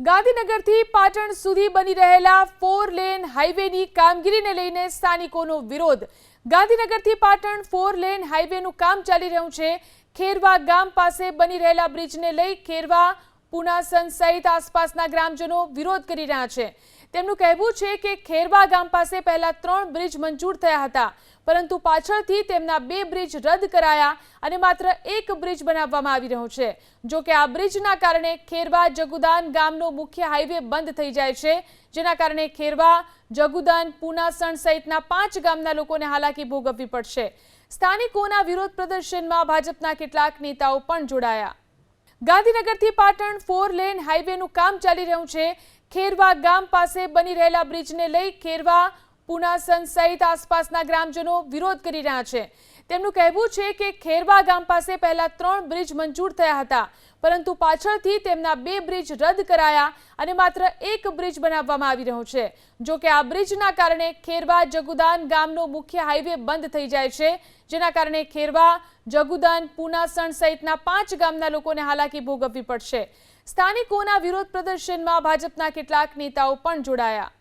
ગાંધીનગરથી પાટણ સુધી બની રહેલા ફોર લેન હાઈવેની કામગીરીને લઈને સ્થાનિકોનો વિરોધ. ગાંધીનગરથી પાટણ ફોર લેન હાઈવેનું કામ ચાલી રહ્યું છે. ખેરવા ગામ પાસે બની રહેલા બ્રિજને લઈ ખેરવા પુનાસન સહિત આસપાસના ગ્રામજનો વિરોધ કરી રહ્યા છે. તેમનું કહેવું છે કે ખેરવા ગામ પાસે પહેલા ત્રણ બ્રિજ મંજૂર થયા હતા, પરંતુ પાછળથી તેમના બે બ્રિજ રદ કરાયા અને માત્ર એક બ્રિજ બનાવવામાં આવી રહ્યો છે. જો કે આ બ્રિજના કારણે ખેરવા જગુદાન ગામનો મુખ્ય હાઈવે બંધ થઈ જાય છે, જેના કારણે ખેરવા, જગુદાન પુનાસણ સહિતના પાંચ ગામના લોકોને હાલાકી ભોગવવી પડશે. સ્થાનિકોના વિરોધ પ્રદર્શનમાં ભાજપના કેટલાક નેતાઓ પણ જોડાયા. ગાંધીનગરથી પાટણ ફોર લેન હાઈવેનું કામ ચાલી રહ્યું છે. ખેરવા ગામ પાસે બની રહેલા બ્રિજને લઈ ખેરવા પુનાસન સહિત આસપાસના ગ્રામજનો વિરોધ કરી રહ્યા છે. તેમનું કહેવું છે કે ખેરવા ગામ પાસે પહેલા ત્રણ બ્રિજ મંજૂર થયા હતા, પરંતુ પાછળથી તેમના બે બ્રિજ રદ કરાયા અને માત્ર એક બ્રિજ બનાવવામાં આવી રહ્યો છે. જો કે આ બ્રિજના કારણે ખેરવા જગુદાન ગામનો મુખ્ય હાઈવે બંધ થઈ જાય છે, જેના કારણે ખેરવા, જગુદાન પુનાસણ સહિતના પાંચ ગામના લોકોને હાલાકી ભોગવવી પડશે. સ્થાનિકોના વિરોધ પ્રદર્શનમાં ભાજપના કેટલાક નેતાઓ પણ જોડાયા.